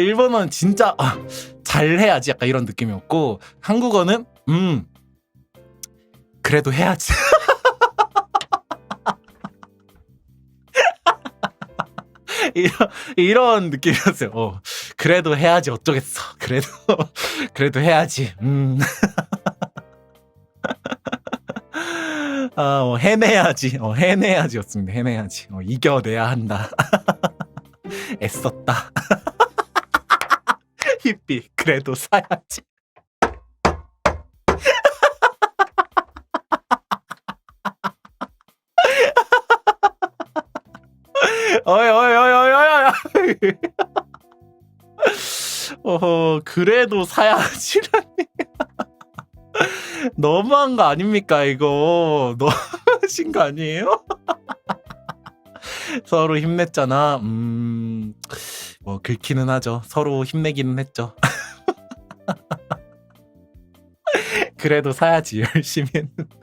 일본어는 진짜 아, 잘해야지 약간 이런 느낌이었고 한국어는 음 그래도 해야지. 이런, 이런 느낌이었어요. 어, 그래도 해야지 어쩌겠어. 그래도 그래도 해야지. 음. 아, 어, 해내야지. 어, 해내야지였습니다. 해내야지. 어, 이겨내야 한다. 애썼다. 히피, 그래도 사야지. 어이, 어이, 어이, 어이, 어이. 어허, 그래도 사야지라니. 너무한 거 아닙니까, 이거. 너무하신 거 아니에요? 서로 힘냈잖아. 음, 뭐, 긁기는 하죠. 서로 힘내기는 했죠. 그래도 사야지, 열심히 했는데.